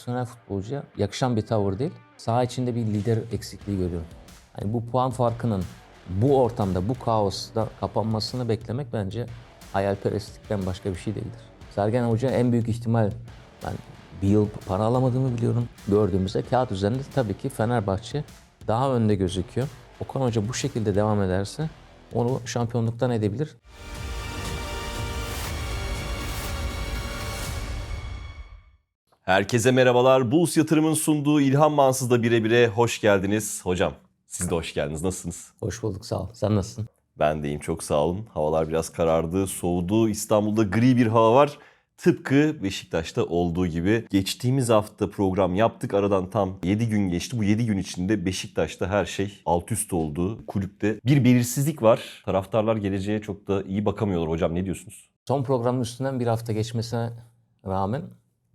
profesyonel futbolcuya yakışan bir tavır değil. Saha içinde bir lider eksikliği görüyorum. Yani bu puan farkının bu ortamda, bu kaosta kapanmasını beklemek bence hayalperestlikten başka bir şey değildir. Sergen Hoca en büyük ihtimal ben bir yıl para alamadığımı biliyorum. Gördüğümüzde kağıt üzerinde tabii ki Fenerbahçe daha önde gözüküyor. Okan Hoca bu şekilde devam ederse onu şampiyonluktan edebilir. Herkese merhabalar. Bulls Yatırım'ın sunduğu İlhan Mansız'da birebire hoş geldiniz. Hocam siz de hoş geldiniz. Nasılsınız? Hoş bulduk sağ ol. Sen nasılsın? Ben deyim çok sağ olun. Havalar biraz karardı, soğudu. İstanbul'da gri bir hava var. Tıpkı Beşiktaş'ta olduğu gibi. Geçtiğimiz hafta program yaptık. Aradan tam 7 gün geçti. Bu 7 gün içinde Beşiktaş'ta her şey alt üst oldu. Kulüpte bir belirsizlik var. Taraftarlar geleceğe çok da iyi bakamıyorlar. Hocam ne diyorsunuz? Son programın üstünden bir hafta geçmesine rağmen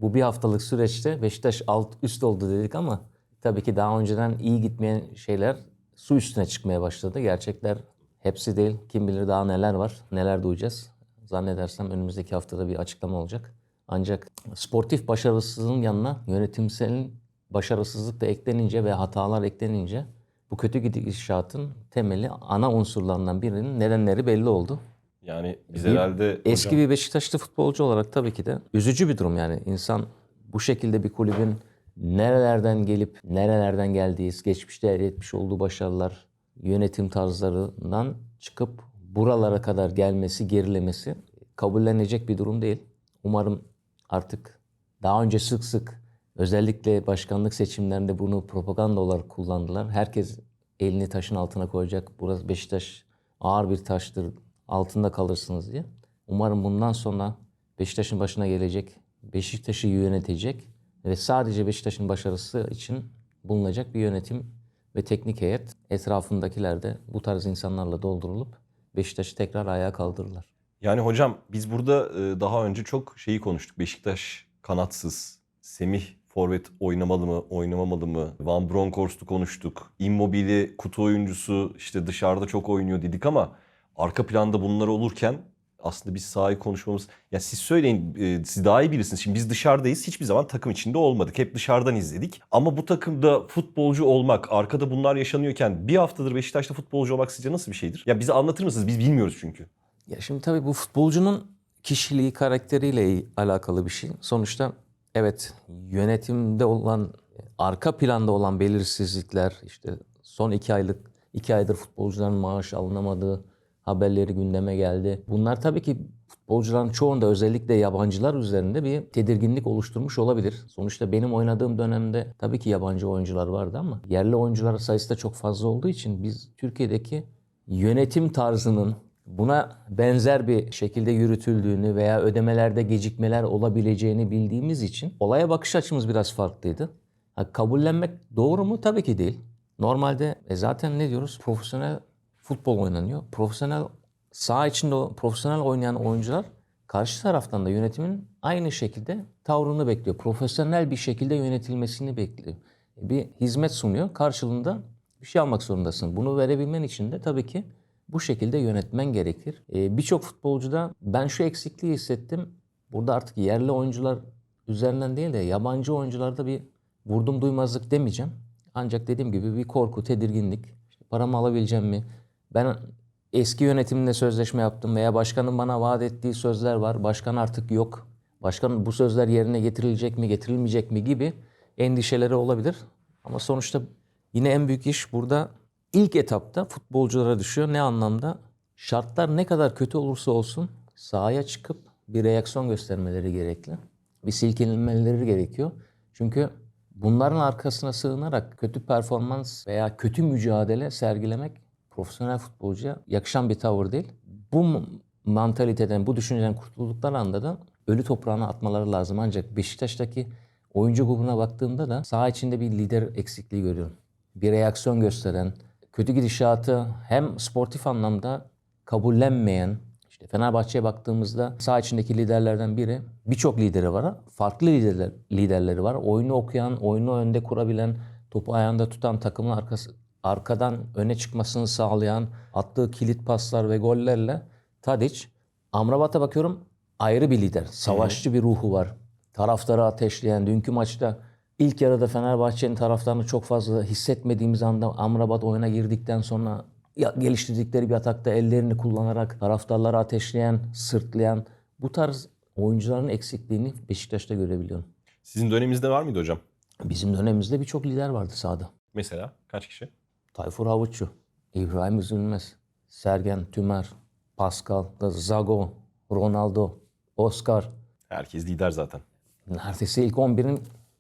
bu bir haftalık süreçte Beşiktaş alt üst oldu dedik ama tabii ki daha önceden iyi gitmeyen şeyler su üstüne çıkmaya başladı. Gerçekler hepsi değil. Kim bilir daha neler var, neler duyacağız. Zannedersem önümüzdeki haftada bir açıklama olacak. Ancak sportif başarısızlığın yanına yönetimsel başarısızlık da eklenince ve hatalar eklenince bu kötü gidişatın temeli ana unsurlarından birinin nedenleri belli oldu. Yani biz Bir- herhalde... Eski hocam- bir Beşiktaşlı futbolcu olarak tabii ki de üzücü bir durum yani. İnsan bu şekilde bir kulübün nerelerden gelip nerelerden geldiği, geçmişte elde etmiş olduğu başarılar, yönetim tarzlarından çıkıp buralara kadar gelmesi, gerilemesi kabullenecek bir durum değil. Umarım artık daha önce sık sık özellikle başkanlık seçimlerinde bunu propaganda olarak kullandılar. Herkes elini taşın altına koyacak. Burası Beşiktaş ağır bir taştır, altında kalırsınız diye. Umarım bundan sonra Beşiktaş'ın başına gelecek, Beşiktaş'ı yönetecek ve sadece Beşiktaş'ın başarısı için bulunacak bir yönetim ve teknik heyet etrafındakiler de bu tarz insanlarla doldurulup Beşiktaş'ı tekrar ayağa kaldırırlar. Yani hocam biz burada e, daha önce çok şeyi konuştuk. Beşiktaş kanatsız, Semih forvet oynamalı mı, oynamamalı mı? Van Bronckhorst'u konuştuk. Immobile kutu oyuncusu işte dışarıda çok oynuyor dedik ama arka planda bunlar olurken aslında biz sahayı konuşmamız... Ya siz söyleyin, e, siz daha iyi bilirsiniz. Şimdi biz dışarıdayız. Hiçbir zaman takım içinde olmadık. Hep dışarıdan izledik. Ama bu takımda futbolcu olmak, arkada bunlar yaşanıyorken bir haftadır Beşiktaş'ta futbolcu olmak sizce nasıl bir şeydir? Ya bize anlatır mısınız? Biz bilmiyoruz çünkü. Ya şimdi tabii bu futbolcunun kişiliği, karakteriyle alakalı bir şey. Sonuçta evet yönetimde olan, arka planda olan belirsizlikler, işte son iki aylık, iki aydır futbolcuların maaş alınamadığı haberleri gündeme geldi. Bunlar tabii ki futbolcuların çoğunda özellikle yabancılar üzerinde bir tedirginlik oluşturmuş olabilir. Sonuçta benim oynadığım dönemde tabii ki yabancı oyuncular vardı ama yerli oyuncular sayısı da çok fazla olduğu için biz Türkiye'deki yönetim tarzının buna benzer bir şekilde yürütüldüğünü veya ödemelerde gecikmeler olabileceğini bildiğimiz için olaya bakış açımız biraz farklıydı. Ha, kabullenmek doğru mu? Tabii ki değil. Normalde e, zaten ne diyoruz? Profesyonel futbol oynanıyor. Profesyonel saha içinde profesyonel oynayan oyuncular karşı taraftan da yönetimin aynı şekilde tavrını bekliyor. Profesyonel bir şekilde yönetilmesini bekliyor. Bir hizmet sunuyor. Karşılığında bir şey almak zorundasın. Bunu verebilmen için de tabii ki bu şekilde yönetmen gerekir. Ee, Birçok futbolcuda ben şu eksikliği hissettim. Burada artık yerli oyuncular üzerinden değil de yabancı oyuncularda bir vurdum duymazlık demeyeceğim. Ancak dediğim gibi bir korku, tedirginlik. İşte paramı alabileceğim mi? Ben eski yönetimle sözleşme yaptım veya başkanın bana vaat ettiği sözler var. Başkan artık yok. Başkan bu sözler yerine getirilecek mi, getirilmeyecek mi gibi endişeleri olabilir. Ama sonuçta yine en büyük iş burada ilk etapta futbolculara düşüyor. Ne anlamda? Şartlar ne kadar kötü olursa olsun sahaya çıkıp bir reaksiyon göstermeleri gerekli. Bir silkelenmeleri gerekiyor. Çünkü bunların arkasına sığınarak kötü performans veya kötü mücadele sergilemek profesyonel futbolcuya yakışan bir tavır değil. Bu mantaliteden, bu düşünceden kurtuldukları anda da ölü toprağına atmaları lazım. Ancak Beşiktaş'taki oyuncu grubuna baktığımda da saha içinde bir lider eksikliği görüyorum. Bir reaksiyon gösteren, kötü gidişatı hem sportif anlamda kabullenmeyen, işte Fenerbahçe'ye baktığımızda saha içindeki liderlerden biri, birçok lideri var. Farklı liderler, liderleri var. Oyunu okuyan, oyunu önde kurabilen, topu ayağında tutan takımın arkası, arkadan öne çıkmasını sağlayan, attığı kilit paslar ve gollerle Tadic. Amrabat'a bakıyorum ayrı bir lider. Savaşçı bir ruhu var. taraftarı ateşleyen, dünkü maçta ilk yarıda Fenerbahçe'nin taraftarını çok fazla hissetmediğimiz anda Amrabat oyuna girdikten sonra geliştirdikleri bir atakta ellerini kullanarak taraftarları ateşleyen, sırtlayan bu tarz oyuncuların eksikliğini Beşiktaş'ta görebiliyorum. Sizin döneminizde var mıydı hocam? Bizim dönemimizde birçok lider vardı sahada. Mesela kaç kişi? Tayfur Havuççu, İbrahim Üzülmez, Sergen Tümer, Pascal, Zago, Ronaldo, Oscar. Herkes lider zaten. Neredeyse ilk 11'in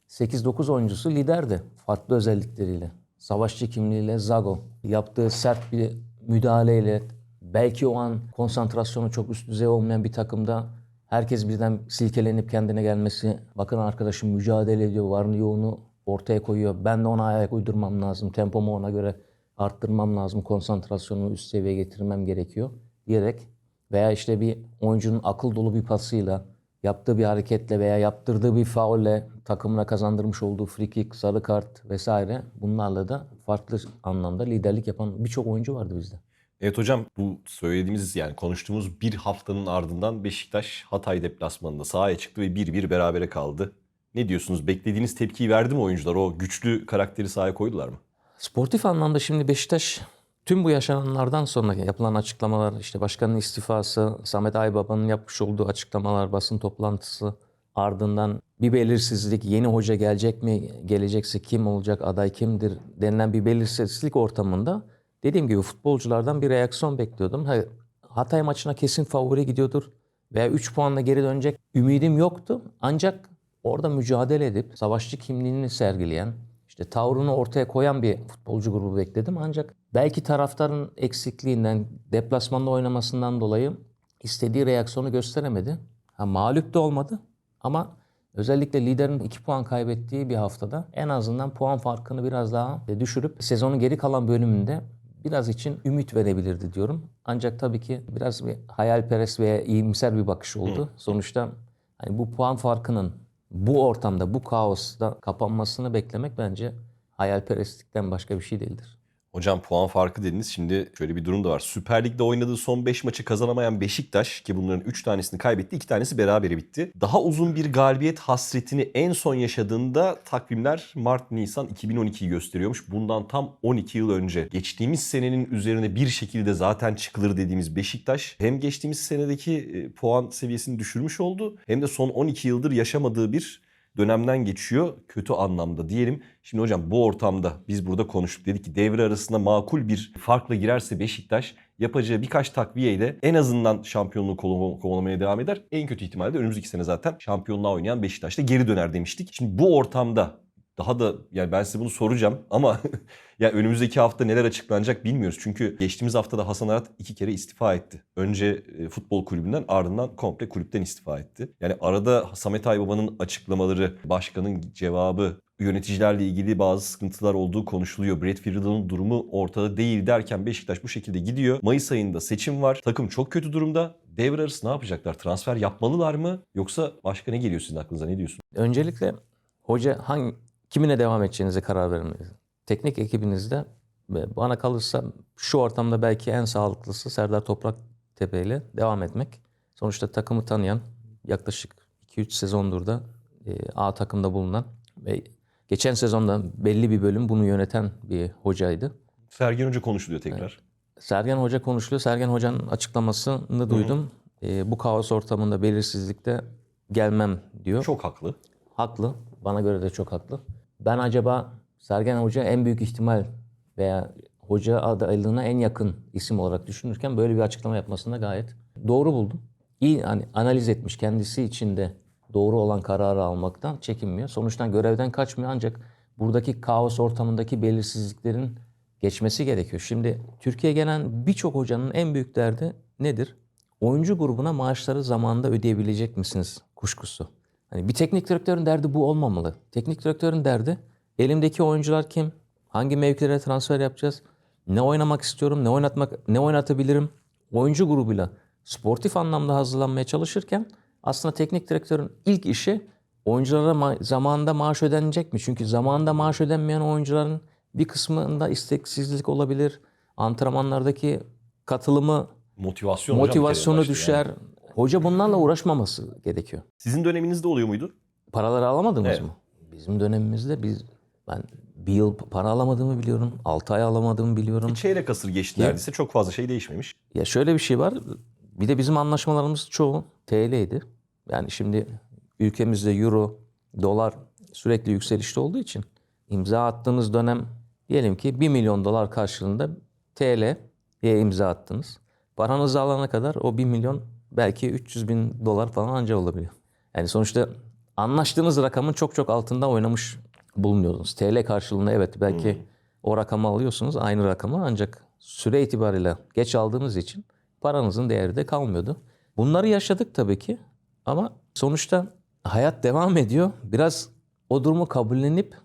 8-9 oyuncusu liderdi. Farklı özellikleriyle. Savaşçı kimliğiyle Zago. Yaptığı sert bir müdahaleyle belki o an konsantrasyonu çok üst düzey olmayan bir takımda herkes birden silkelenip kendine gelmesi. Bakın arkadaşım mücadele ediyor, varını yoğunu ortaya koyuyor. Ben de ona ayak uydurmam lazım. Tempomu ona göre arttırmam lazım. Konsantrasyonumu üst seviyeye getirmem gerekiyor diyerek veya işte bir oyuncunun akıl dolu bir pasıyla yaptığı bir hareketle veya yaptırdığı bir faulle takımına kazandırmış olduğu free kick, sarı kart vesaire bunlarla da farklı anlamda liderlik yapan birçok oyuncu vardı bizde. Evet hocam bu söylediğimiz yani konuştuğumuz bir haftanın ardından Beşiktaş Hatay deplasmanında sahaya çıktı ve 1-1 berabere kaldı. Ne diyorsunuz? Beklediğiniz tepkiyi verdi mi oyuncular? O güçlü karakteri sahaya koydular mı? Sportif anlamda şimdi Beşiktaş tüm bu yaşananlardan sonra yapılan açıklamalar, işte başkanın istifası, Samet Aybaba'nın yapmış olduğu açıklamalar, basın toplantısı ardından bir belirsizlik, yeni hoca gelecek mi, gelecekse kim olacak, aday kimdir denilen bir belirsizlik ortamında dediğim gibi futbolculardan bir reaksiyon bekliyordum. Ha, Hatay maçına kesin favori gidiyordur veya 3 puanla geri dönecek ümidim yoktu. Ancak orada mücadele edip savaşçı kimliğini sergileyen, işte tavrını ortaya koyan bir futbolcu grubu bekledim. Ancak belki taraftarın eksikliğinden, deplasmanda oynamasından dolayı istediği reaksiyonu gösteremedi. Ha, mağlup da olmadı ama özellikle liderin 2 puan kaybettiği bir haftada en azından puan farkını biraz daha düşürüp sezonun geri kalan bölümünde biraz için ümit verebilirdi diyorum. Ancak tabii ki biraz bir hayalperest veya iyimser bir bakış oldu. Sonuçta hani bu puan farkının bu ortamda, bu kaosta kapanmasını beklemek bence hayalperestlikten başka bir şey değildir. Hocam puan farkı dediniz. Şimdi şöyle bir durum da var. Süper Lig'de oynadığı son 5 maçı kazanamayan Beşiktaş ki bunların 3 tanesini kaybetti. 2 tanesi berabere bitti. Daha uzun bir galibiyet hasretini en son yaşadığında takvimler Mart-Nisan 2012'yi gösteriyormuş. Bundan tam 12 yıl önce. Geçtiğimiz senenin üzerine bir şekilde zaten çıkılır dediğimiz Beşiktaş hem geçtiğimiz senedeki e, puan seviyesini düşürmüş oldu hem de son 12 yıldır yaşamadığı bir dönemden geçiyor kötü anlamda diyelim. Şimdi hocam bu ortamda biz burada konuştuk. Dedik ki devre arasında makul bir farkla girerse Beşiktaş yapacağı birkaç takviyeyle en azından şampiyonluğu kovalamaya devam eder. En kötü ihtimalle önümüzdeki sene zaten şampiyonluğa oynayan Beşiktaş'ta geri döner demiştik. Şimdi bu ortamda daha da yani ben size bunu soracağım ama ya önümüzdeki hafta neler açıklanacak bilmiyoruz. Çünkü geçtiğimiz haftada Hasan Arat iki kere istifa etti. Önce e, futbol kulübünden ardından komple kulüpten istifa etti. Yani arada Samet Aybaba'nın açıklamaları, başkanın cevabı, yöneticilerle ilgili bazı sıkıntılar olduğu konuşuluyor. Brett Friedel'ın durumu ortada değil derken Beşiktaş bu şekilde gidiyor. Mayıs ayında seçim var. Takım çok kötü durumda. Devre arası ne yapacaklar? Transfer yapmalılar mı? Yoksa başka ne geliyor sizin aklınıza? Ne diyorsun? Öncelikle hoca hangi kimine devam edeceğinize karar verin. Teknik ekibinizde ve bana kalırsa şu ortamda belki en sağlıklısı Serdar Topraktepe ile devam etmek. Sonuçta takımı tanıyan yaklaşık 2-3 sezondur da e, A takımda bulunan ve geçen sezonda belli bir bölüm bunu yöneten bir hocaydı. Sergen Hoca konuşuluyor tekrar. Sergen Hoca konuşuluyor. Sergen Hoca'nın açıklamasını duydum. E, bu kaos ortamında belirsizlikte gelmem diyor. Çok haklı. Haklı. Bana göre de çok haklı. Ben acaba Sergen Hoca en büyük ihtimal veya hoca adaylığına en yakın isim olarak düşünürken böyle bir açıklama yapmasında gayet doğru buldum. İyi hani analiz etmiş kendisi içinde doğru olan kararı almaktan çekinmiyor. Sonuçta görevden kaçmıyor ancak buradaki kaos ortamındaki belirsizliklerin geçmesi gerekiyor. Şimdi Türkiye'ye gelen birçok hocanın en büyük derdi nedir? Oyuncu grubuna maaşları zamanında ödeyebilecek misiniz kuşkusu. Hani bir teknik direktörün derdi bu olmamalı. Teknik direktörün derdi elimdeki oyuncular kim? Hangi mevkilere transfer yapacağız? Ne oynamak istiyorum? Ne oynatmak ne oynatabilirim? Oyuncu grubuyla sportif anlamda hazırlanmaya çalışırken aslında teknik direktörün ilk işi oyunculara ma- zamanında maaş ödenecek mi? Çünkü zamanında maaş ödenmeyen oyuncuların bir kısmında isteksizlik olabilir. Antrenmanlardaki katılımı, Motivasyon motivasyonu düşer. yani. Hoca bunlarla uğraşmaması gerekiyor. Sizin döneminizde oluyor muydu? paraları alamadınız Evet. mı? Bizim dönemimizde biz ben bir yıl para alamadığımı biliyorum. 6 ay alamadığımı biliyorum. Çeyrek asır geçti Ya- neredeyse çok fazla şey değişmemiş. Ya şöyle bir şey var. Bir de bizim anlaşmalarımız çoğu TL'ydi. Yani şimdi ülkemizde euro, dolar sürekli yükselişte olduğu için imza attığınız dönem diyelim ki 1 milyon dolar karşılığında TL'ye imza attınız. Paranızı alana kadar o 1 milyon belki 300 bin dolar falan anca olabiliyor. Yani sonuçta anlaştığınız rakamın çok çok altında oynamış bulunuyordunuz. TL karşılığında evet belki o rakamı alıyorsunuz aynı rakamı ancak süre itibariyle geç aldığınız için paranızın değeri de kalmıyordu. Bunları yaşadık tabii ki ama sonuçta hayat devam ediyor. Biraz o durumu kabullenip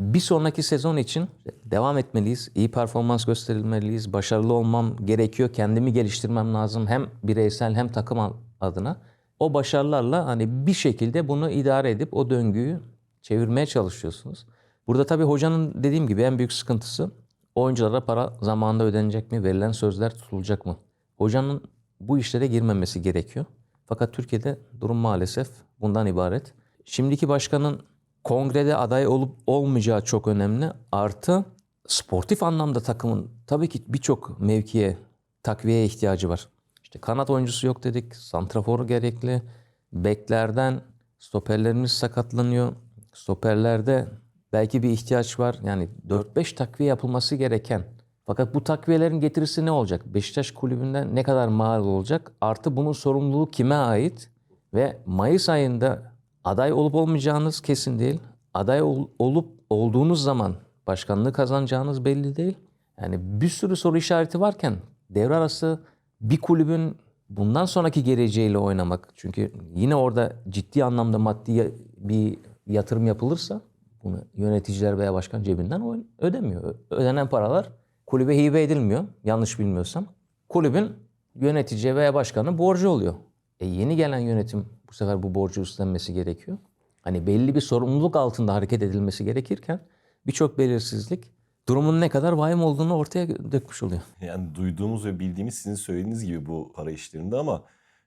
bir sonraki sezon için devam etmeliyiz. İyi performans gösterilmeliyiz. Başarılı olmam gerekiyor. Kendimi geliştirmem lazım. Hem bireysel hem takım adına. O başarılarla hani bir şekilde bunu idare edip o döngüyü çevirmeye çalışıyorsunuz. Burada tabii hocanın dediğim gibi en büyük sıkıntısı oyunculara para zamanında ödenecek mi? Verilen sözler tutulacak mı? Hocanın bu işlere girmemesi gerekiyor. Fakat Türkiye'de durum maalesef bundan ibaret. Şimdiki başkanın kongrede aday olup olmayacağı çok önemli. Artı sportif anlamda takımın tabii ki birçok mevkiye takviyeye ihtiyacı var. İşte kanat oyuncusu yok dedik. Santrafor gerekli. Beklerden stoperlerimiz sakatlanıyor. Stoperlerde belki bir ihtiyaç var. Yani 4-5 takviye yapılması gereken. Fakat bu takviyelerin getirisi ne olacak? Beşiktaş kulübünden ne kadar mal olacak? Artı bunun sorumluluğu kime ait? Ve Mayıs ayında aday olup olmayacağınız kesin değil. Aday ol- olup olduğunuz zaman başkanlığı kazanacağınız belli değil. Yani bir sürü soru işareti varken devre arası bir kulübün bundan sonraki geleceğiyle oynamak. Çünkü yine orada ciddi anlamda maddi bir yatırım yapılırsa bunu yöneticiler veya başkan cebinden ödemiyor. Ödenen paralar kulübe hibe edilmiyor yanlış bilmiyorsam. Kulübün yönetici veya başkanı borcu oluyor. E yeni gelen yönetim bu sefer bu borcu üstlenmesi gerekiyor. Hani belli bir sorumluluk altında hareket edilmesi gerekirken birçok belirsizlik durumun ne kadar vahim olduğunu ortaya dökmüş oluyor. Yani duyduğumuz ve bildiğimiz sizin söylediğiniz gibi bu para işlerinde ama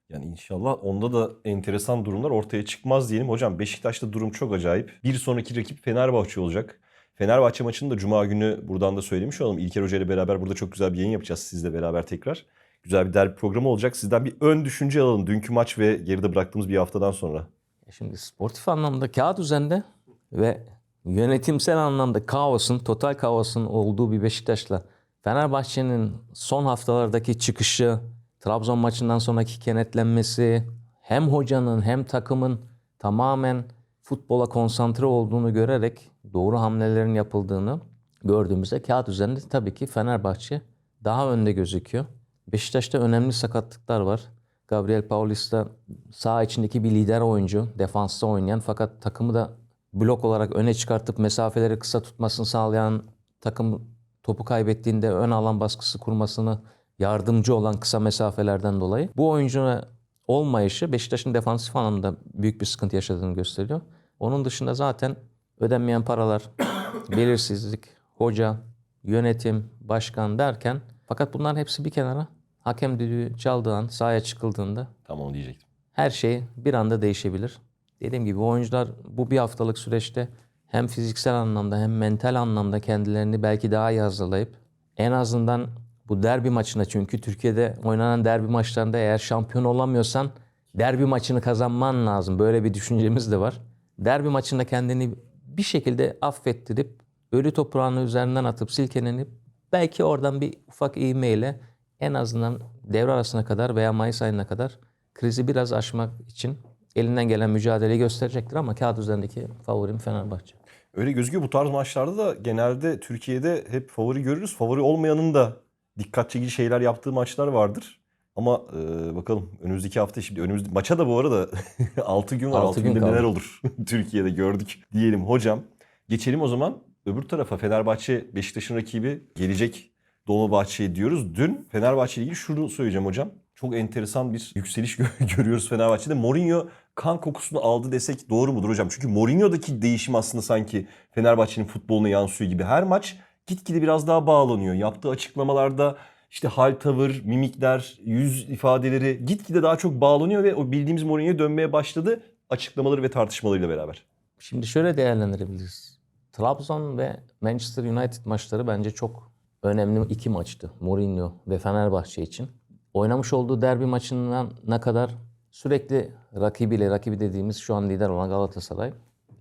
yani inşallah onda da enteresan durumlar ortaya çıkmaz diyelim. Hocam Beşiktaş'ta durum çok acayip. Bir sonraki rakip Fenerbahçe olacak. Fenerbahçe maçını da Cuma günü buradan da söylemiş olalım. İlker Hoca ile beraber burada çok güzel bir yayın yapacağız sizle beraber tekrar. Güzel bir derbi programı olacak. Sizden bir ön düşünce alalım dünkü maç ve geride bıraktığımız bir haftadan sonra. E Şimdi sportif anlamda kağıt üzerinde ve yönetimsel anlamda kaosun, total kaosun olduğu bir Beşiktaş'la Fenerbahçe'nin son haftalardaki çıkışı, Trabzon maçından sonraki kenetlenmesi, hem hocanın hem takımın tamamen futbola konsantre olduğunu görerek doğru hamlelerin yapıldığını gördüğümüzde kağıt üzerinde tabii ki Fenerbahçe daha önde gözüküyor. Beşiktaş'ta önemli sakatlıklar var. Gabriel Paulista sağ içindeki bir lider oyuncu, defansta oynayan fakat takımı da blok olarak öne çıkartıp mesafeleri kısa tutmasını sağlayan takım topu kaybettiğinde ön alan baskısı kurmasını yardımcı olan kısa mesafelerden dolayı bu oyuncunun olmayışı Beşiktaş'ın defansif anlamda büyük bir sıkıntı yaşadığını gösteriyor. Onun dışında zaten ödenmeyen paralar, belirsizlik, hoca, yönetim, başkan derken fakat bunların hepsi bir kenara hakem düdüğü çaldığı an sahaya çıkıldığında Tamam diyecektim. her şey bir anda değişebilir. Dediğim gibi oyuncular bu bir haftalık süreçte hem fiziksel anlamda hem mental anlamda kendilerini belki daha iyi hazırlayıp en azından bu derbi maçına çünkü Türkiye'de oynanan derbi maçlarında eğer şampiyon olamıyorsan derbi maçını kazanman lazım. Böyle bir düşüncemiz de var. Derbi maçında kendini bir şekilde affettirip ölü toprağını üzerinden atıp silkelenip belki oradan bir ufak ivmeyle en azından devre arasına kadar veya Mayıs ayına kadar krizi biraz aşmak için elinden gelen mücadeleyi gösterecektir ama kağıt üzerindeki favorim Fenerbahçe. Öyle gözüküyor. Bu tarz maçlarda da genelde Türkiye'de hep favori görürüz. Favori olmayanın da dikkat çekici şeyler yaptığı maçlar vardır. Ama e, bakalım önümüzdeki hafta şimdi önümüzde maça da bu arada 6 gün var. Altı 6 gün günde kaldı. neler olur Türkiye'de gördük diyelim hocam. Geçelim o zaman öbür tarafa Fenerbahçe Beşiktaş'ın rakibi gelecek Dolmabahçe'ye diyoruz. Dün Fenerbahçe ile ilgili şunu söyleyeceğim hocam. Çok enteresan bir yükseliş gö- görüyoruz Fenerbahçe'de. Mourinho kan kokusunu aldı desek doğru mudur hocam? Çünkü Mourinho'daki değişim aslında sanki Fenerbahçe'nin futboluna yansıyor gibi. Her maç gitgide biraz daha bağlanıyor. Yaptığı açıklamalarda işte hal tavır, mimikler, yüz ifadeleri gitgide daha çok bağlanıyor ve o bildiğimiz Mourinho'ya dönmeye başladı açıklamaları ve tartışmalarıyla beraber. Şimdi şöyle değerlendirebiliriz. Trabzon ve Manchester United maçları bence çok önemli iki maçtı. Mourinho ve Fenerbahçe için. Oynamış olduğu derbi maçından ne kadar sürekli rakibiyle, rakibi dediğimiz şu an lider olan Galatasaray.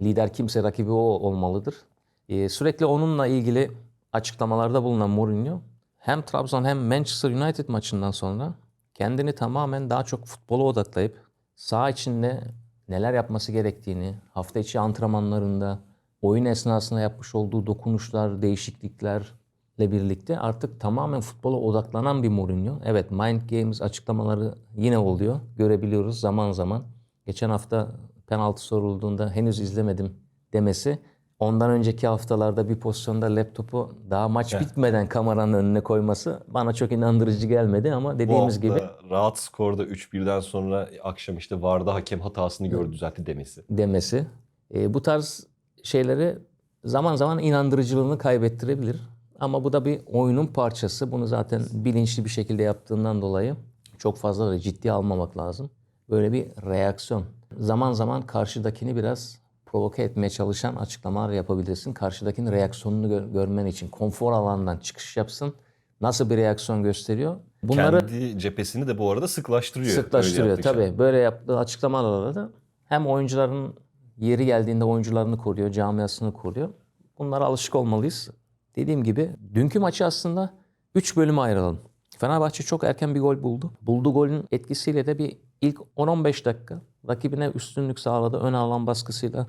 Lider kimse rakibi o olmalıdır. Ee, sürekli onunla ilgili açıklamalarda bulunan Mourinho hem Trabzon hem Manchester United maçından sonra kendini tamamen daha çok futbola odaklayıp saha içinde neler yapması gerektiğini, hafta içi antrenmanlarında, oyun esnasında yapmış olduğu dokunuşlar, değişikliklerle birlikte artık tamamen futbola odaklanan bir Mourinho. Evet Mind Games açıklamaları yine oluyor. Görebiliyoruz zaman zaman. Geçen hafta penaltı sorulduğunda henüz izlemedim demesi. Ondan önceki haftalarda bir pozisyonda laptopu daha maç bitmeden kameranın önüne koyması bana çok inandırıcı gelmedi ama Bu dediğimiz hafta gibi rahat skorda 3-1'den sonra akşam işte VAR'da hakem hatasını gördü düzeltti demesi. demesi. E, bu tarz şeyleri zaman zaman inandırıcılığını kaybettirebilir. Ama bu da bir oyunun parçası. Bunu zaten bilinçli bir şekilde yaptığından dolayı çok fazla da ciddiye almamak lazım. Böyle bir reaksiyon. Zaman zaman karşıdakini biraz provoke etmeye çalışan açıklamalar yapabilirsin. Karşıdakinin reaksiyonunu gör- görmen için. Konfor alanından çıkış yapsın. Nasıl bir reaksiyon gösteriyor? Bunları Kendi cephesini de bu arada sıklaştırıyor. Sıklaştırıyor tabii. Böyle yaptığı açıklamalarla da hem oyuncuların yeri geldiğinde oyuncularını koruyor, camiasını koruyor. Bunlara alışık olmalıyız. Dediğim gibi dünkü maçı aslında 3 bölüme ayıralım. Fenerbahçe çok erken bir gol buldu. Bulduğu golün etkisiyle de bir ilk 10-15 dakika rakibine üstünlük sağladı. Ön alan baskısıyla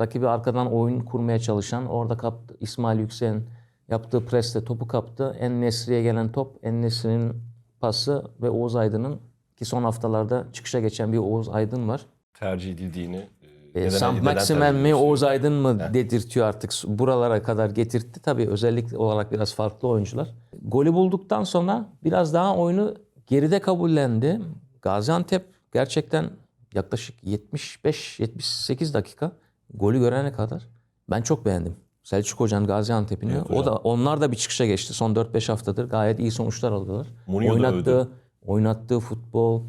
rakibi arkadan oyun kurmaya çalışan orada kaptı. İsmail Yüksel'in yaptığı presle topu kaptı. En Nesri'ye gelen top En Nesri'nin pası ve Oğuz Aydın'ın ki son haftalarda çıkışa geçen bir Oğuz Aydın var. Tercih edildiğini. E, neden- Sam neden Maximen mi? Oğuz Aydın mı dedirtiyor artık. Buralara kadar getirtti. Tabii özellik olarak biraz farklı oyuncular. Golü bulduktan sonra biraz daha oyunu geride kabullendi. Gaziantep gerçekten yaklaşık 75-78 dakika golü görene kadar ben çok beğendim. Selçuk Hoca'nın Gaziantep'ini. Evet o da onlar da bir çıkışa geçti. Son 4-5 haftadır gayet iyi sonuçlar aldılar. Mourinho oynattığı, oynattığı futbol,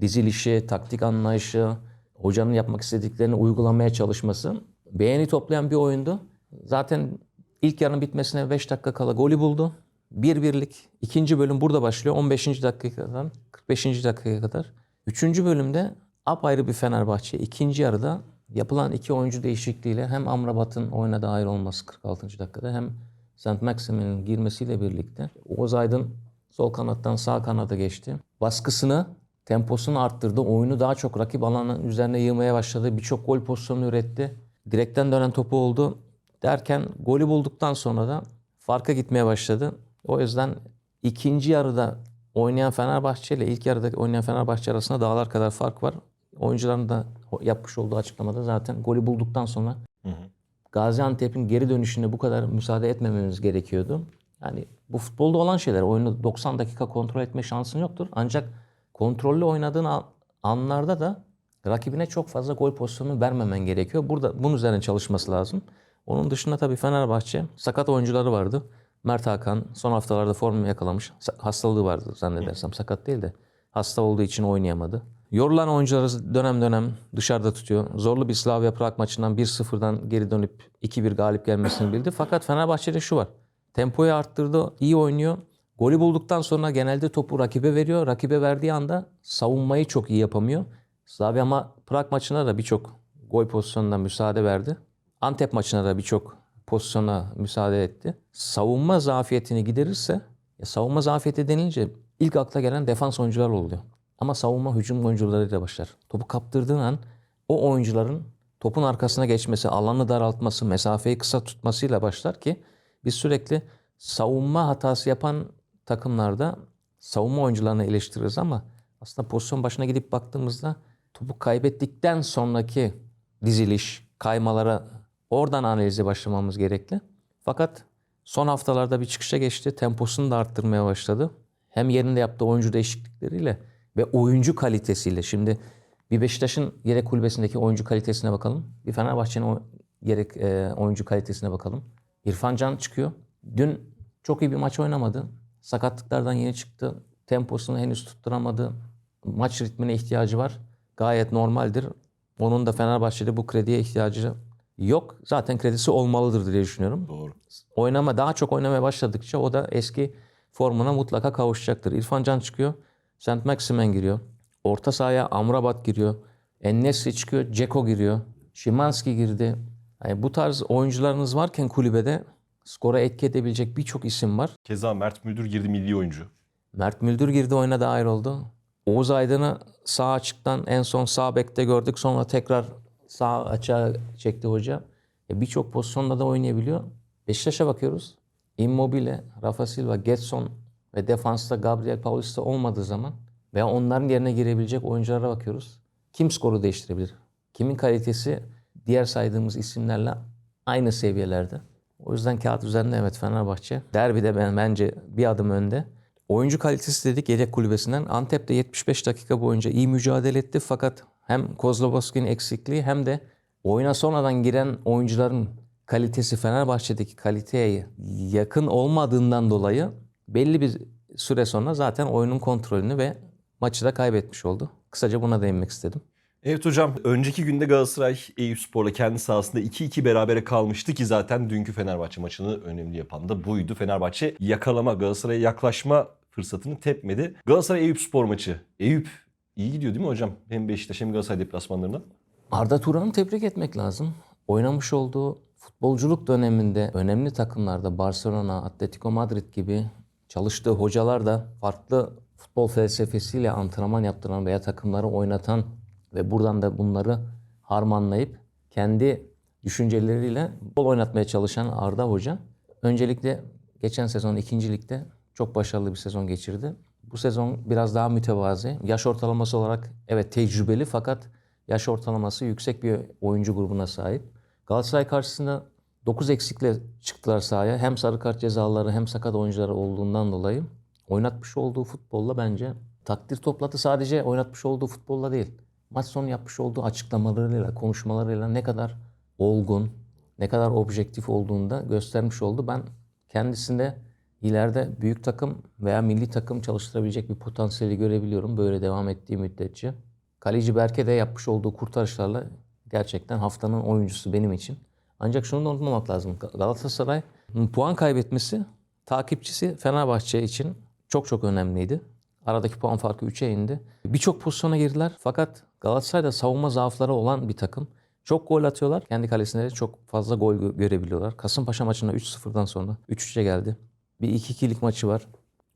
dizilişi, taktik anlayışı, hocanın yapmak istediklerini uygulamaya çalışması beğeni toplayan bir oyundu. Zaten ilk yarının bitmesine 5 dakika kala golü buldu. Bir birlik. İkinci bölüm burada başlıyor. 15. dakikadan 45. dakikaya kadar. Üçüncü bölümde apayrı bir Fenerbahçe. İkinci yarıda yapılan iki oyuncu değişikliğiyle hem Amrabat'ın oyuna dahil olması 46. dakikada hem St. Maximin'in girmesiyle birlikte Oğuz Aydın sol kanattan sağ kanada geçti. Baskısını, temposunu arttırdı. Oyunu daha çok rakip alanın üzerine yığmaya başladı. Birçok gol pozisyonu üretti. Direkten dönen topu oldu. Derken golü bulduktan sonra da farka gitmeye başladı. O yüzden ikinci yarıda oynayan Fenerbahçe ile ilk yarıda oynayan Fenerbahçe arasında dağlar kadar fark var. Oyuncuların da yapmış olduğu açıklamada zaten golü bulduktan sonra Gaziantep'in geri dönüşüne bu kadar müsaade etmememiz gerekiyordu. Yani bu futbolda olan şeyler. Oyunu 90 dakika kontrol etme şansın yoktur. Ancak kontrollü oynadığın an- anlarda da rakibine çok fazla gol pozisyonu vermemen gerekiyor. Burada bunun üzerine çalışması lazım. Onun dışında tabii Fenerbahçe sakat oyuncuları vardı. Mert Hakan son haftalarda formu yakalamış. Hastalığı vardı zannedersem. Sakat değil de hasta olduğu için oynayamadı. Yorulan oyuncuları dönem dönem dışarıda tutuyor. Zorlu bir Slavia Prag maçından 1-0'dan geri dönüp 2-1 galip gelmesini bildi. Fakat Fenerbahçe'de şu var. Tempoyu arttırdı, iyi oynuyor. Golü bulduktan sonra genelde topu rakibe veriyor. Rakibe verdiği anda savunmayı çok iyi yapamıyor. Slavia ama Prag maçına da birçok gol pozisyonuna müsaade verdi. Antep maçına da birçok pozisyona müsaade etti. Savunma zafiyetini giderirse, ya savunma zafiyeti denilince ilk akla gelen defans oyuncular oluyor. Ama savunma hücum oyuncularıyla başlar. Topu kaptırdığın an o oyuncuların topun arkasına geçmesi, alanı daraltması, mesafeyi kısa tutmasıyla başlar ki biz sürekli savunma hatası yapan takımlarda savunma oyuncularını eleştiririz ama aslında pozisyon başına gidip baktığımızda topu kaybettikten sonraki diziliş, kaymalara oradan analize başlamamız gerekli. Fakat son haftalarda bir çıkışa geçti. Temposunu da arttırmaya başladı. Hem yerinde yaptığı oyuncu değişiklikleriyle ve oyuncu kalitesiyle. Şimdi bir Beşiktaş'ın yedek kulübesindeki oyuncu kalitesine bakalım. Bir Fenerbahçe'nin yedek e, oyuncu kalitesine bakalım. İrfan Can çıkıyor. Dün çok iyi bir maç oynamadı. Sakatlıklardan yeni çıktı. Temposunu henüz tutturamadı. Maç ritmine ihtiyacı var. Gayet normaldir. Onun da Fenerbahçe'de bu krediye ihtiyacı yok. Zaten kredisi olmalıdır diye düşünüyorum. Doğru. Oynama daha çok oynamaya başladıkça o da eski formuna mutlaka kavuşacaktır. İrfan Can çıkıyor. Saint Maximen giriyor. Orta sahaya Amrabat giriyor. Ennesi çıkıyor. Ceko giriyor. Şimanski girdi. Yani bu tarz oyuncularınız varken kulübede skora etki edebilecek birçok isim var. Keza Mert Müldür girdi milli oyuncu. Mert Müldür girdi oyuna dahil oldu. Oğuz Aydın'ı sağ açıktan en son sağ bekte gördük. Sonra tekrar sağ açığa çekti hoca. E, Birçok pozisyonda da oynayabiliyor. Beşiktaş'a bakıyoruz. Immobile, Rafa Silva, Getson ve defansta Gabriel Paulista olmadığı zaman veya onların yerine girebilecek oyunculara bakıyoruz. Kim skoru değiştirebilir? Kimin kalitesi diğer saydığımız isimlerle aynı seviyelerde? O yüzden kağıt üzerinde evet Fenerbahçe. Derbide ben bence bir adım önde. Oyuncu kalitesi dedik yedek kulübesinden. Antep'te 75 dakika boyunca iyi mücadele etti fakat hem Kozlowski'nin eksikliği hem de oyuna sonradan giren oyuncuların kalitesi Fenerbahçe'deki kaliteye yakın olmadığından dolayı belli bir süre sonra zaten oyunun kontrolünü ve maçı da kaybetmiş oldu. Kısaca buna değinmek istedim. Evet hocam önceki günde Galatasaray Eyüp Spor'la kendi sahasında 2-2 berabere kalmıştı ki zaten dünkü Fenerbahçe maçını önemli yapan da buydu. Fenerbahçe yakalama Galatasaray'a yaklaşma fırsatını tepmedi. Galatasaray Eyüp Spor maçı. Eyüp iyi gidiyor değil mi hocam? Hem Beşiktaş hem Galatasaray deplasmanlarında. Arda Turan'ı tebrik etmek lazım. Oynamış olduğu futbolculuk döneminde önemli takımlarda Barcelona, Atletico Madrid gibi çalıştığı hocalar da farklı futbol felsefesiyle antrenman yaptıran veya takımları oynatan ve buradan da bunları harmanlayıp kendi düşünceleriyle futbol oynatmaya çalışan Arda Hoca öncelikle geçen sezon ikincilikte çok başarılı bir sezon geçirdi. Bu sezon biraz daha mütevazi. Yaş ortalaması olarak evet tecrübeli fakat yaş ortalaması yüksek bir oyuncu grubuna sahip. Galatasaray karşısında 9 eksikle çıktılar sahaya. Hem sarı kart cezaları hem sakat oyuncuları olduğundan dolayı oynatmış olduğu futbolla bence takdir topladı. Sadece oynatmış olduğu futbolla değil. Maç yapmış olduğu açıklamalarıyla, konuşmalarıyla ne kadar olgun, ne kadar objektif olduğunu da göstermiş oldu. Ben kendisinde ileride büyük takım veya milli takım çalıştırabilecek bir potansiyeli görebiliyorum böyle devam ettiği müddetçe. Kaleci Berke de yapmış olduğu kurtarışlarla gerçekten haftanın oyuncusu benim için. Ancak şunu da unutmamak lazım. Galatasaray puan kaybetmesi takipçisi Fenerbahçe için çok çok önemliydi. Aradaki puan farkı 3'e indi. Birçok pozisyona girdiler fakat Galatasaray'da savunma zaafları olan bir takım. Çok gol atıyorlar. Kendi kalesinde de çok fazla gol gö- görebiliyorlar. Kasımpaşa maçında 3-0'dan sonra 3-3'e geldi. Bir 2-2'lik maçı var.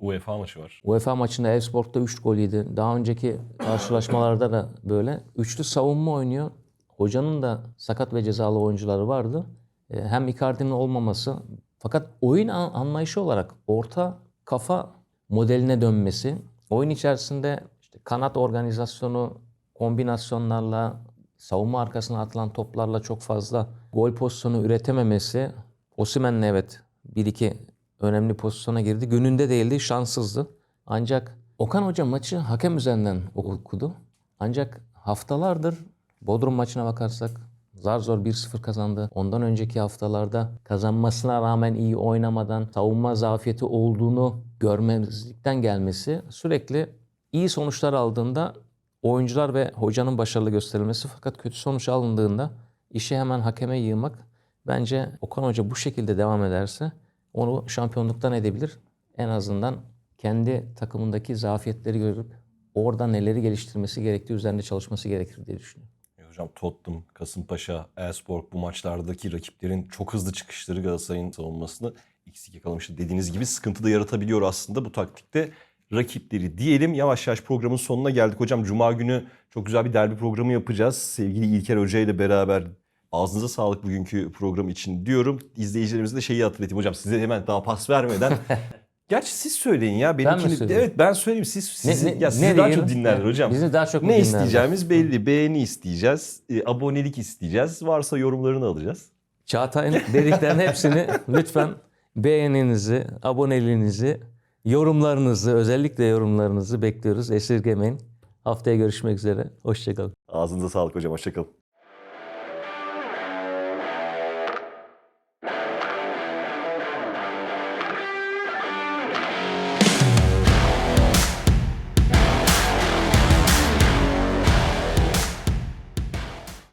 UEFA maçı var. UEFA maçında Elfsport'ta 3 gol yedi. Daha önceki karşılaşmalarda da böyle. Üçlü savunma oynuyor. Hocanın da sakat ve cezalı oyuncuları vardı. E, Hem Icardi'nin olmaması fakat oyun an- anlayışı olarak orta kafa modeline dönmesi, oyun içerisinde işte kanat organizasyonu, kombinasyonlarla, savunma arkasına atılan toplarla çok fazla gol pozisyonu üretememesi, Osimhen'le evet bir iki önemli pozisyona girdi. Gününde değildi, şanssızdı. Ancak Okan Hoca maçı hakem üzerinden okudu. Ancak haftalardır Bodrum maçına bakarsak zar zor 1-0 kazandı. Ondan önceki haftalarda kazanmasına rağmen iyi oynamadan savunma zafiyeti olduğunu görmezlikten gelmesi sürekli iyi sonuçlar aldığında oyuncular ve hocanın başarılı gösterilmesi fakat kötü sonuç alındığında işi hemen hakeme yığmak bence Okan Hoca bu şekilde devam ederse onu şampiyonluktan edebilir. En azından kendi takımındaki zafiyetleri görüp orada neleri geliştirmesi gerektiği üzerinde çalışması gerekir diye düşünüyorum. E hocam Tottenham, Kasımpaşa, Elfsborg bu maçlardaki rakiplerin çok hızlı çıkışları Galatasaray'ın savunmasını eksik yakalamıştı. Dediğiniz gibi sıkıntı da yaratabiliyor aslında bu taktikte rakipleri diyelim. Yavaş yavaş programın sonuna geldik. Hocam Cuma günü çok güzel bir derbi programı yapacağız. Sevgili İlker Hoca ile beraber ağzınıza sağlık bugünkü program için diyorum. İzleyicilerimize de şeyi hatırlatayım hocam size hemen daha pas vermeden. Gerçi siz söyleyin ya. Benimkini, söyleyeyim? evet ben söyleyeyim. Siz, sizi, ne- ya sizi ne daha diyelim? çok dinlerler hocam. bizi daha çok ne dinlerler? isteyeceğimiz belli. Beğeni isteyeceğiz. e, abonelik isteyeceğiz. Varsa yorumlarını alacağız. Çağatay'ın dediklerinin hepsini lütfen beğeninizi, aboneliğinizi, yorumlarınızı, özellikle yorumlarınızı bekliyoruz. Esirgemeyin. Haftaya görüşmek üzere. Hoşçakalın. Ağzınıza sağlık hocam. Hoşçakalın.